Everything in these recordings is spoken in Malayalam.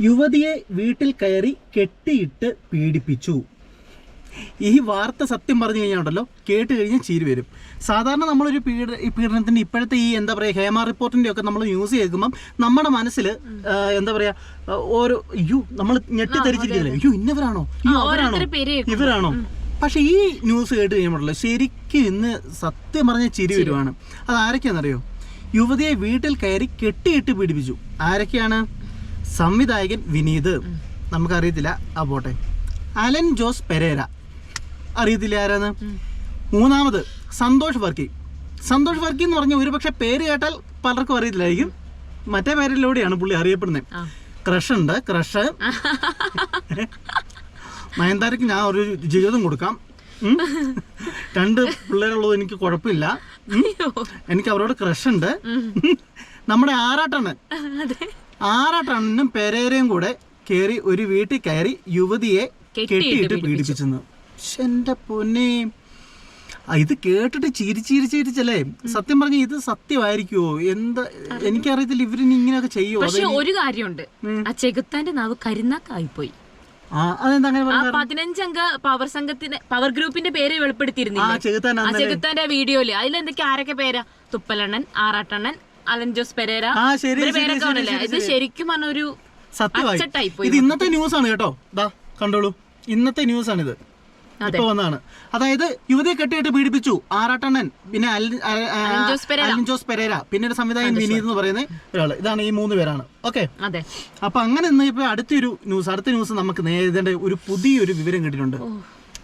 യുവതിയെ വീട്ടിൽ കയറി കെട്ടിയിട്ട് പീഡിപ്പിച്ചു. ഈ വാർത്ത സത്യം പറഞ്ഞു കഴിഞ്ഞാൽ ഉണ്ടല്ലോ കേട്ട് കഴിഞ്ഞാൽ ചീരി വരും. സാധാരണ നമ്മളൊരു പീഡ ഈ പീഡനത്തിന്റെ ഇപ്പോഴത്തെ ഈ എന്താ പറയുക ഹേമ റിപ്പോർട്ടിന്റെ ഒക്കെ നമ്മൾ ന്യൂസ് കേൾക്കുമ്പം നമ്മുടെ മനസ്സിൽ എന്താ പറയുക ഓരോ അയ്യോ നമ്മൾ ഞെട്ടിത്തെരിച്ചിരിക്കില്ലേ അയ്യോ ഇന്നവരാണോ? അയ്യോ അവരാണോ. ഇവരാണോ? പക്ഷേ ഈ ന്യൂസ് കേട്ട് കഴിയുമ്പോഴല്ലോ ശരിക്കും ഇന്ന് സത്യം പറഞ്ഞ ചിരി വരുവാണ്. അത് ആരൊക്കെയാണെന്നറിയോ യുവതിയെ വീട്ടിൽ കയറി കെട്ടിയിട്ട് പീഡിപ്പിച്ചു. ആരൊക്കെയാണ്? സംവിധായകൻ വിനീത്. നമുക്കറിയത്തില്ല. ആ പോട്ടെ. അലൻ ജോസ് പെരേര. അറിയത്തില്ല ആരാന്ന് മൂന്നാമത് സന്തോഷ് വർക്കി. സന്തോഷ് വർക്കി എന്ന് പറഞ്ഞ ഒരുപക്ഷെ പേര് കേട്ടാൽ പലർക്കും അറിയത്തില്ലായിരിക്കും. മറ്റേ പേരിലൂടെയാണ് പുള്ളി അറിയപ്പെടുന്നത്. ക്രഷുണ്ട്. ക്രഷ്. ഉണ്ട് ക്രഷ് നയൻതാരയ്ക്ക് ഞാൻ ഒരു ജീവിതം കൊടുക്കാം. രണ്ട് പിള്ളേരുള്ളത് എനിക്ക് കുഴപ്പമില്ല. എനിക്ക് അവരോട് ക്രഷ് ഉണ്ട് നമ്മുടെ ആറാട്ടാണ്. ആറാട്ടണ്ണനും പെരേരയും കൂടെ കയറി ഒരു വീട്ടിൽ കയറി യുവതിയെ കെട്ടിയിട്ട് പീഡിപ്പിച്ചെന്ന് എന്റെ പൊന്നെ. ഇത് കേട്ടിട്ട് ചിരി ചിരി ചിരിച്ചല്ലേ സത്യം പറഞ്ഞ ഇത് സത്യമായിരിക്കുമോ എന്താ? എനിക്കറിയത്തില്ല ഇവരിനി ഇങ്ങനെയൊക്കെ ചെയ്യുമോ പക്ഷെ ഒരു കാര്യമുണ്ട്. ആ ചെകുത്താന്റെ നാവ് കരിനാക്കായിപ്പോയി. പതിനഞ്ചംഗ പവർ സംഘത്തിന്റെ പവർ ഗ്രൂപ്പിന്റെ പേര് വെളിപ്പെടുത്തിയിരുന്നു ചെകുത്താന്റെ വീഡിയോയിൽ അതിലെന്തൊക്കെ ആരൊക്കെ പേരാ? തുപ്പലണ്ണൻ ആറാട്ടണ്ണൻ അലൻ ജോസ് പെരേര. ആ ശരി ഇവരുടെ ശരി, പേരൊക്കെ ശരി, ആണല്ലേ ശരി, ഇത് ശരി. ശരിക്കും പറഞ്ഞ ഒരു സത്യമായി. പോയി ഇത് ഇന്നത്തെ ന്യൂസ് ആണ് കേട്ടോ. ദാ കണ്ടോളൂ. ഇന്നത്തെ ന്യൂസ് ആണ് ഇത് അതെ. ഇപ്പൊ വന്നാണ് അതായത് യുവതിയെ കെട്ടിയിട്ട് പീഡിപ്പിച്ചു ആറാട്ടണ്ണൻ പിന്നെ അൽ- ആ, അലൻ ജോസ് പെരേര. അലൻ ജോസ് പെരേര പിന്നെ ഒരു സംവിധായകൻ വിനീത് എന്ന് പറയുന്ന ഒരാൾ. ഇതാണ് ഈ മൂന്ന് പേരാണ്. ഓക്കെ? അതെ. അപ്പൊ അങ്ങനെ ഇന്ന് ഇപ്പൊ അടുത്തൊരു ന്യൂസ് അടുത്ത ന്യൂസ് നമുക്ക് നേരിടേണ്ട ഒരു പുതിയൊരു വിവരം കിട്ടിയിട്ടുണ്ട്.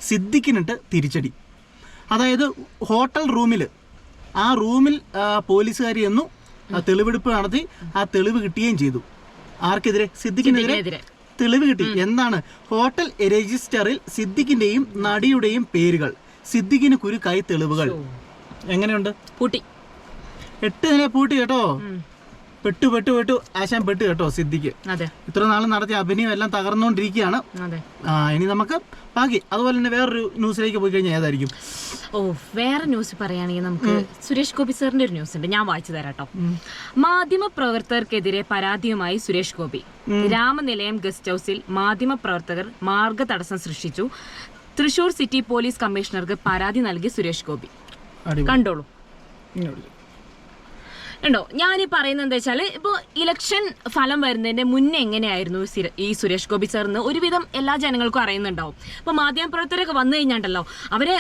സിദ്ദിഖിനിട്ട് തിരിച്ചടി. അതായത് ഹോട്ടൽ റൂമിൽ ആ റൂമിൽ ആ, പോലീസുകാരി എന്നു ആ തെളിവെടുപ്പ് നടത്തി ആ തെളിവ് കിട്ടുകയും ചെയ്തു. ആർക്കെതിരെ? സിദ്ദിഖിനെതിരെ? തെളിവ് കിട്ടി. എന്താണ്? ഹോട്ടൽ രജിസ്റ്ററിൽ സിദ്ദിഖിന്റെയും നടിയുടെയും പേരുകൾ. സിദ്ദിഖിന് കുരുക്കായി തെളിവുകൾ. എങ്ങനെയുണ്ട്? പൂട്ടി. എട്ട് നില പൂട്ടി കേട്ടോ. പെട്ടു പെട്ടു പെട്ടു. ആശാൻ പെട്ടു കേട്ടോ സിദ്ധിക്ക്. ഇത്ര നാൾ നടത്തിയ അഭിനയം എല്ലാം തകർന്നുകൊണ്ടിരിക്കുകയാണ്. ആ ഇനി നമുക്ക് ബാക്കി. അതുപോലെ തന്നെ വേറൊരു ന്യൂസിലേക്ക് പോയി കഴിഞ്ഞാൽ ഏതായിരിക്കും? ഓ വേറെ ന്യൂസ് പറയുകയാണെങ്കിൽ നമുക്ക് സുരേഷ് ഗോപി സാറിന്റെ ഒരു ന്യൂസ് ഉണ്ട്. ഞാൻ വായിച്ചു തരാം കേട്ടോ. മാധ്യമ പ്രവർത്തകർക്കെതിരെ പരാതിയുമായി സുരേഷ് ഗോപി. രാമനിലയം ഗസ്റ്റ് ഹൗസിൽ മാധ്യമ പ്രവർത്തകർ മാർഗ തടസ്സം സൃഷ്ടിച്ചു. തൃശൂർ സിറ്റി പോലീസ് കമ്മീഷണർക്ക് പരാതി നൽകി സുരേഷ് ഗോപി. കണ്ടോളൂ. ഉണ്ടോ ഞാൻ ഈ പറയുന്നത് എന്താ വെച്ചാൽ ഇപ്പോൾ ഇലക്ഷൻ ഫലം വരുന്നതിന്റെ മുന്നേ എങ്ങനെയായിരുന്നു ഈ സുരേഷ് ഗോപി സാറിന്ന് ഒരുവിധം എല്ലാ ജനങ്ങൾക്കും അറിയുന്നുണ്ടാവും. അപ്പോൾ മാധ്യമപ്രവർത്തകരൊക്കെ വന്നു കഴിഞ്ഞാണ്ടല്ലോ അവരെ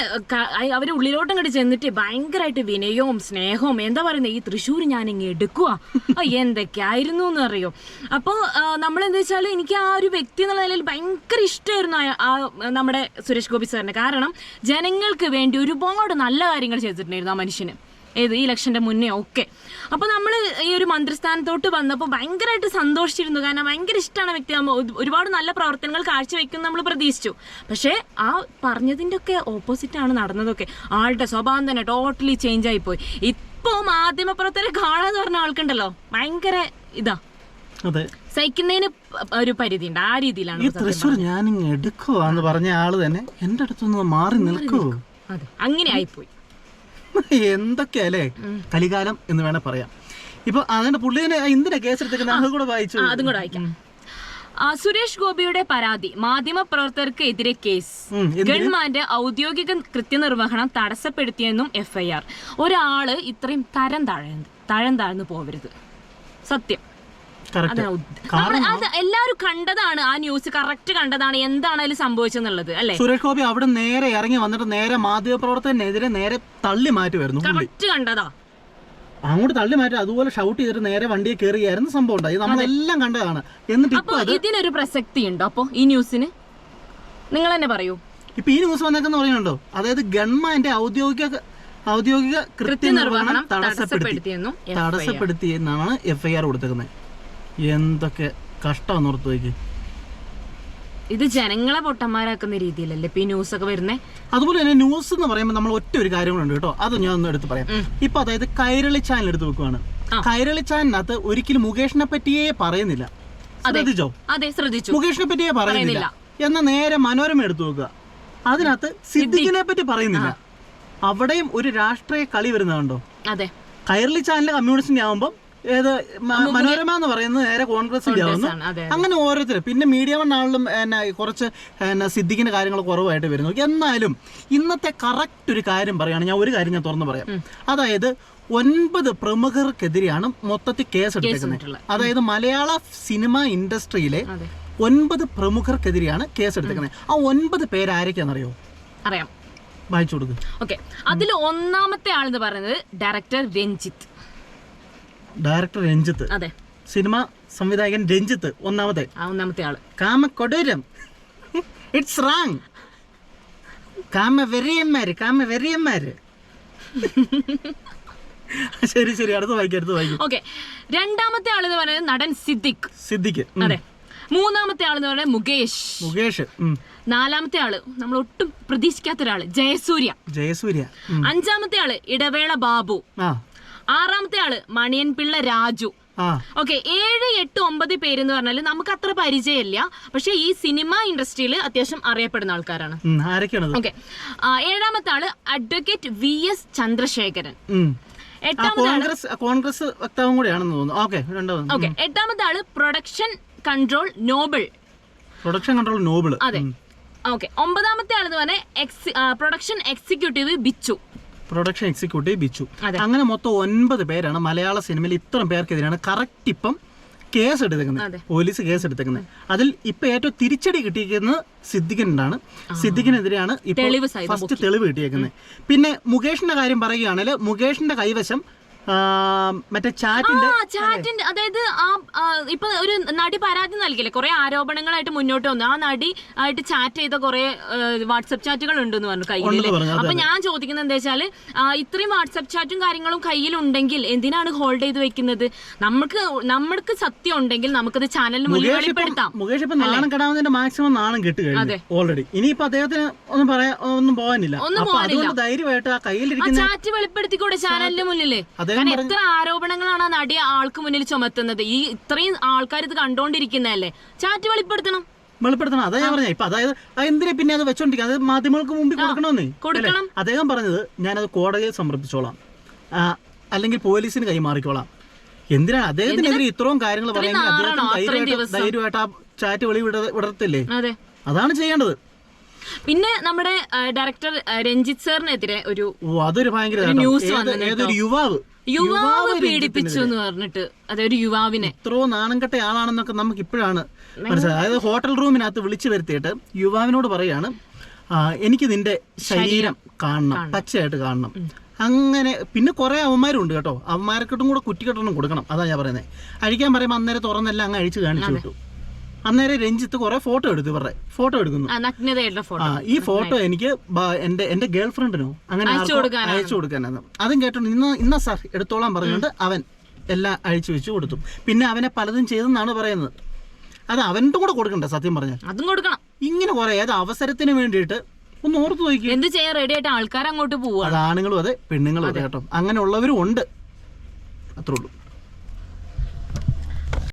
അവരെ ഉള്ളിലോട്ടും ഇങ്ങോട്ട് ചെന്നിട്ട് ഭയങ്കരമായിട്ട് വിനയവും സ്നേഹവും എന്താ പറയുന്നത് ഈ തൃശ്ശൂർ ഞാൻ ഇങ്ങ് എടുക്കുക എന്തൊക്കെയായിരുന്നു എന്ന് അറിയോ? അപ്പോൾ നമ്മൾ എന്താ വെച്ചാൽ എനിക്ക് ആ ഒരു വ്യക്തി എന്നുള്ള നിലയിൽ ഭയങ്കര ഇഷ്ടമായിരുന്നു ആ നമ്മുടെ സുരേഷ് ഗോപി സാറിന് കാരണം ജനങ്ങൾക്ക് വേണ്ടി ഒരുപാട് നല്ല കാര്യങ്ങൾ ചെയ്തിട്ടുണ്ടായിരുന്നു ആ മനുഷ്യന്. ഏത് ഈ ഇലക്ഷന്റെ മുന്നേ ഒക്കെ. അപ്പോൾ നമ്മൾ ഈ ഒരു മന്ത്രിസ്ഥാനത്തോട്ട് വന്നപ്പോൾ ഭയങ്കരമായിട്ട് സന്തോഷിച്ചിരുന്നു. കാരണം ഭയങ്കര ഇഷ്ടമാണ് വ്യക്തി നമ്മൾ ഒരുപാട് നല്ല പ്രവർത്തനങ്ങൾ കാഴ്ചവെക്കും നമ്മൾ പ്രതീക്ഷിച്ചു. പക്ഷേ ആ പറഞ്ഞതിന്റെ ഒക്കെ ഓപ്പോസിറ്റാണ് നടന്നതൊക്കെ. ആളുടെ സ്വഭാവം തന്നെ ടോട്ടലി ചേഞ്ച് ആയിപ്പോയി. ഇപ്പോൾ മാധ്യമപ്രവർത്തകരെ കാണാന്ന് പറഞ്ഞ ആൾക്കുണ്ടല്ലോ. ഭയങ്കര ഇതാ. അതെ. സഹിക്കുന്നതിന് ഒരു പരിധി ഉണ്ട് ആ രീതിയിലാണ് ഈ തൃശ്ശൂർ ഞാൻ എടുക്കുവാന്ന് പറഞ്ഞ ആൾ തന്നെ എന്റെ അടുത്തൊന്ന് മാറി നിൽക്കുവോ അതെ. അങ്ങനെ ആയിപ്പോയി എന്തൊക്കെയല്ലേ കലികാലം എന്ന് വേണേ പറയാം. ഇപ്പൊ അതിന്റെ പുള്ളിനെ എന്തിനാ കേസെടുത്തേക്കുന്നത് അത് കൂടെ വായിച്ചു. അതും കൂടെ വായിക്കാം. സുരേഷ് ഗോപിയുടെ പരാതി മാധ്യമ പ്രവർത്തകർക്ക് എതിരെ കേസ്? ഗവൺമെന്റ് ഔദ്യോഗിക കൃത്യനിർവഹണം തടസ്സപ്പെടുത്തിയെന്നും എഫ്ഐആർ. ഒരാൾ ഇത്രയും തരം താഴ്ന്നു തഴം താഴ്ന്നു പോവരുത്. സത്യം. അതാ അത് എല്ലാവരും കണ്ടതാണ് ആ ന്യൂസ് കറക്റ്റ് കണ്ടതാണ് എന്താണ് അതിൽ സംഭവിച്ചെന്നുള്ളത് അല്ലെ? സുരേഷ് ഗോപി അവിടെ നേരെ ഇറങ്ങി വന്നിട്ട് നേരെ മാധ്യമപ്രവർത്തകനെതിരെ നേരെ തള്ളി മാറ്റി വരുന്നു കറക്റ്റ് കണ്ടതാ. അങ്ങോട്ട് തള്ളി മാറ്റി അതുപോലെ ഷൗട്ട് ചെയ്തിട്ട് നേരെ വണ്ടിയെ കയറിയായിരുന്നു സംഭവം ഉണ്ടായി നമ്മളെല്ലാം കണ്ടതാണ്. എന്നിട്ട് ഇപ്പൊ ഇതിനൊരു പ്രസക്തി ഉണ്ടോ അപ്പൊ ഈ ന്യൂസിന് നിങ്ങൾ തന്നെ പറയൂ. ഇപ്പൊ ഈ ന്യൂസ് വന്നേക്കെന്ന് പറയുന്നുണ്ടോ? അതായത് ഗവൺമെന്റ് ഔദ്യോഗിക ഔദ്യോഗിക കൃത്യനിർവഹണം തടസ്സപ്പെടുത്തി. തടസ്സപ്പെടുത്തിയെന്നും തടസ്സപ്പെടുത്തിയെന്നാണ് തടസ്സപ്പെടുത്തി എന്നാണ് എഫ് കൊടുത്തേക്കുന്നത്. എന്തൊക്കെ കഷ്ടം ഓർത്ത് നോക്കി. ഇത് ജനങ്ങളെ പൊട്ടന്മാരാക്കുന്ന രീതിയിലല്ലേ ഇപ്പൊ ഈ ന്യൂസ് ഒക്കെ വരുന്നേ? അതുപോലെ തന്നെ ന്യൂസ് എന്ന് പറയുമ്പോൾ നമ്മൾ ഒറ്റ ഒരു കാര്യം കാര്യങ്ങളുണ്ട് കേട്ടോ. അത് ഞാൻ ഒന്ന് എടുത്ത് പറയാം. ഇപ്പൊ അതായത് കൈരളി ചാനൽ എടുത്ത് വെക്കുവാണ്. കൈരളി ചാനലിനകത്ത് ഒരിക്കലും മുകേഷിനെ പറ്റിയേ പറയുന്നില്ല. ശ്രദ്ധിച്ചോ? അതെ ശ്രദ്ധിച്ചു. മുകേഷിനെ പറ്റിയേ പറയുന്നില്ല. എന്ന നേരെ മനോരമ എടുത്തു നോക്കുക അതിനകത്ത് സിദ്ദിഖിനെ പറ്റി പറയുന്നില്ല. അവിടെയും ഒരു രാഷ്ട്രീയ കളി വരുന്നതുണ്ടോ അതെ. കൈരളി ചാനൽ കമ്മ്യൂണിസ്റ്റിന്റെ ആവുമ്പം ഏത് മനോരമ എന്ന് പറയുന്നത് നേരെ കോൺഗ്രസിന്റെ ആവുന്നു. അങ്ങനെ ഓരോരുത്തർ പിന്നെ മീഡിയ വൺ ആളിലും എന്നാ കുറച്ച് എന്നാ സിദ്ദിഖിന്റെ കാര്യങ്ങൾ കുറവായിട്ട് വരുന്നു. എന്നാലും ഇന്നത്തെ കറക്റ്റ് ഒരു കാര്യം പറയുകയാണ്. ഞാൻ ഒരു കാര്യം ഞാൻ തുറന്നു പറയാം. അതായത് ഒൻപത് പ്രമുഖർക്കെതിരെയാണ് മൊത്തത്തിൽ കേസ് എടുത്തേക്കുന്നത് അതായത് മലയാള സിനിമ ഇൻഡസ്ട്രിയിലെ ഒൻപത് പ്രമുഖർക്കെതിരെയാണ് കേസ് എടുത്തേക്കുന്നത് ആ ഒൻപത് പേരാരൊക്കെയാണെന്നറിയോ അറിയാം. വായിച്ചു കൊടുക്കും. ഓക്കെ. അതിൽ ഒന്നാമത്തെ ആളെന്ന് പറയുന്നത് ഡയറക്ടർ രഞ്ജിത്ത്. ഡയറക്ടർ രഞ്ജിത്ത്. അതെ. സിനിമ സംവിധായകൻ രഞ്ജിത്ത് ഒന്നാമത്തെ. ഒന്നാമത്തെ ആൾ. കാമ കൊടൂരം ഇറ്റ്സ് റാങ് കാമ വെറിയന്മാര് കാമ വെറിയന്മാര് ശരി ശരി. അടുത്ത് വായിക്കും അടുത്ത് വായിക്കും. ഓക്കെ. രണ്ടാമത്തെ ആൾ എന്ന് പറയുന്നത് നടൻ സിദ്ദിഖ്. സിദ്ദിഖ്. അതെ. മൂന്നാമത്തെ ആൾ എന്ന് പറയുന്നത് മുകേഷ്. മുകേഷ്. നാലാമത്തെ ആൾ നമ്മൾ ഒട്ടും പ്രതീക്ഷിക്കാത്ത ഒരാൾ ജയസൂര്യ. ജയസൂര്യ അഞ്ചാമത്തെ ആൾ ഇടവേള ബാബു. ആറാമത്തെ ആൾ മണിയൻ പിള്ള രാജു. ഓക്കെ ഏഴ് എട്ട് ഒമ്പത് പേര് എന്ന് പറഞ്ഞാൽ നമുക്ക് അത്ര പരിചയമില്ല. പക്ഷെ ഈ സിനിമ ഇൻഡസ്ട്രിയിൽ അത്യാവശ്യം അറിയപ്പെടുന്ന ആൾക്കാരാണ്. ഓക്കെ ഏഴാമത്തെ ആൾ advocate V S Chandrasekharan. Congress Congress വക്താവും കൂടിയാണെന്ന് തോന്നുന്നു. ഓക്കെ എട്ടാമത്തെ ആൾ production control Noble. Production control Noble അതെ. ഓക്കെ ഒമ്പതാമത്തെ ആളെന്ന് പറഞ്ഞാൽ production executive Bichu. Production executive Bichu. അങ്ങനെ മൊത്തം ഒൻപത് പേരാണ് മലയാള സിനിമയിൽ ഇത്രയും പേർക്കെതിരെയാണ് കറക്റ്റ് ഇപ്പം കേസ് എടുത്തേക്കുന്നത്. പോലീസ് കേസ് എടുത്തേക്കുന്നത്. അതിൽ ഇപ്പൊ ഏറ്റവും തിരിച്ചടി കിട്ടിയിരിക്കുന്നത് സിദ്ദിഖിനാണ് സിദ്ദിഖിനെതിരെയാണ് ഇപ്പോൾ ഫസ്റ്റ് തെളിവ് കിട്ടിയേക്കുന്നത്. പിന്നെ മുകേഷിന്റെ കാര്യം പറയുകയാണെങ്കിൽ മുകേഷിന്റെ കൈവശം മറ്റേ ചാറ്റിന്റെ ചാറ്റിന്റെ അതായത് ആ ഇപ്പൊ ഒരു നടി പരാതി നൽകില്ലേ കുറെ ആരോപണങ്ങളായിട്ട് മുന്നോട്ട് വന്നു. ആ നടി ആയിട്ട് ചാറ്റ് ചെയ്ത കുറെ വാട്സപ്പ് ചാറ്റുകൾ ഉണ്ടെന്ന് പറഞ്ഞു കയ്യിൽ അതെ, അപ്പൊ ഞാൻ ചോദിക്കുന്നത് എന്താ വെച്ചാൽ ഇത്രയും വാട്സപ്പ് ചാറ്റും കാര്യങ്ങളും കയ്യിലുണ്ടെങ്കിൽ എന്തിനാണ് ഹോൾഡ് ചെയ്ത് വെക്കുന്നത്? നമുക്ക് നമ്മൾക്ക് സത്യം ഉണ്ടെങ്കിൽ നമുക്കത് ചാനലിന് മുന്നിൽ വെളിപ്പെടുത്താം. മുകേഷ് ഇപ്പൊ നാണം കെടാവുന്നതിന്റെ മാക്സിമം നാണം കെട്ട് കഴിഞ്ഞു ഓൾറെഡി ഇനിയിപ്പോ അദ്ദേഹത്തിന് ഒന്നും പറയാ ഒന്നും പോകാനില്ല. ധൈര്യമായിട്ട് ആ കയ്യിലിരിക്കുന്ന ചാറ്റ് വെളിപ്പെടുത്തിക്കൂടെ ചാനലിന് മുന്നിൽ? അദ്ദേഹം കാരണം എത്ര ആരോപണങ്ങളാണ് ആ നടി ആൾക്ക് മുന്നിൽ ചുമത്തുന്നത്? ഈ ഇത്രയും ആൾക്കാർ ഇത് കണ്ടോണ്ടിരിക്കുന്നതല്ലേ? ചാറ്റ് വെളിപ്പെടുത്തണം. വെളിപ്പെടുത്തണം. അതാ ഞാൻ പറഞ്ഞ ഇപ്പൊ അതായത് എന്തിനെ പിന്നെ അത് വെച്ചോണ്ടിരിക്കുക അത് മാധ്യമങ്ങൾക്ക് മുമ്പിൽ കൊടുക്കണമെന്ന്. കൊടുക്കണം. അദ്ദേഹം പറഞ്ഞത് ഞാനത് കോടതിയിൽ സമർപ്പിച്ചോളാം. അല്ലെങ്കിൽ പോലീസിന് കൈമാറിക്കോളാം. എന്തിനാണ് അദ്ദേഹത്തിനെതിരെ ഇത്രയും കാര്യങ്ങൾ പറയുന്നത് അദ്ദേഹം അദ്ദേഹത്തിന് ധൈര്യമായിട്ട് ധൈര്യമായിട്ട് ആ ചാറ്റ് വെളി വിട വിടത്തില്ലേ? അതെ. അതാണ് ചെയ്യേണ്ടത്. പിന്നെ നമ്മുടെ ഡയറക്ടർ രഞ്ജിത് സാറിനെതിരെ ഒരു അതൊരു ഭയങ്കര ന്യൂസ് ഏതൊരു യുവാവ് യുവാവ്. പീഡിപ്പിച്ചു എന്ന് പറഞ്ഞിട്ട് അതൊരു യുവാവിനെ. ഇത്രയോ നാണം കെട്ട ആളാണെന്നൊക്കെ നമുക്ക് ഇപ്പോഴാണ് മനസ്സിലായത്. അതായത് ഹോട്ടൽ റൂമിനകത്ത് വിളിച്ചു വരുത്തിയിട്ട് യുവാവിനോട് പറയാണ് എനിക്ക് നിന്റെ ശരീരം കാണണം പച്ചയായിട്ട് കാണണം. അങ്ങനെ പിന്നെ കുറെ അവന്മാരുണ്ട് കേട്ടോ. അവന്മാർക്കിട്ടും കൂടെ കുറ്റിക്കെട്ടണം കൊടുക്കണം. അതാ ഞാൻ പറയുന്നത് അഴിക്കാൻ പറയുമ്പോൾ അന്നേരം തുറന്നെല്ലാം അങ്ങ് അഴിച്ച് കാണിച്ചു വിട്ടു. അന്നേരം രഞ്ജിത്ത് കുറെ ഫോട്ടോ എടുത്തു ഇവരുടെ. ഫോട്ടോ എടുക്കുന്നു. ആ, ഈ ഫോട്ടോ എനിക്ക് എന്റെ എന്റെ ഗേൾ ഫ്രണ്ടിനോ അങ്ങനെ അയച്ചു കൊടുക്കാനാണ്. അതും കേട്ടോണ്ട് ഇന്ന് ഇന്ന സാർ എടുത്തോളാൻ പറഞ്ഞുകൊണ്ട് അവൻ എല്ലാം അഴിച്ചു വെച്ചു കൊടുത്തു. പിന്നെ അവനെ പലതും ചെയ്തെന്നാണ് പറയുന്നത്. അത് അവന്റെ കൂടെ കൊടുക്കണ്ട സത്യം പറഞ്ഞാൽ. അതും കൊടുക്കണം. ഇങ്ങനെ കുറെ ഏത് അവസരത്തിന് വേണ്ടിയിട്ട് ഒന്ന് ഓർത്ത് നോക്കി എന്ത് ചെയ്യാൻ റെഡി ആയിട്ട് ആൾക്കാർ അങ്ങോട്ട് പോവാ? അത് ആണുങ്ങളും അതെ പെണ്ണുങ്ങളും അതെ. കേട്ടോ. അങ്ങനെയുള്ളവരും ഉണ്ട്. അത്രേ ഉള്ളൂ.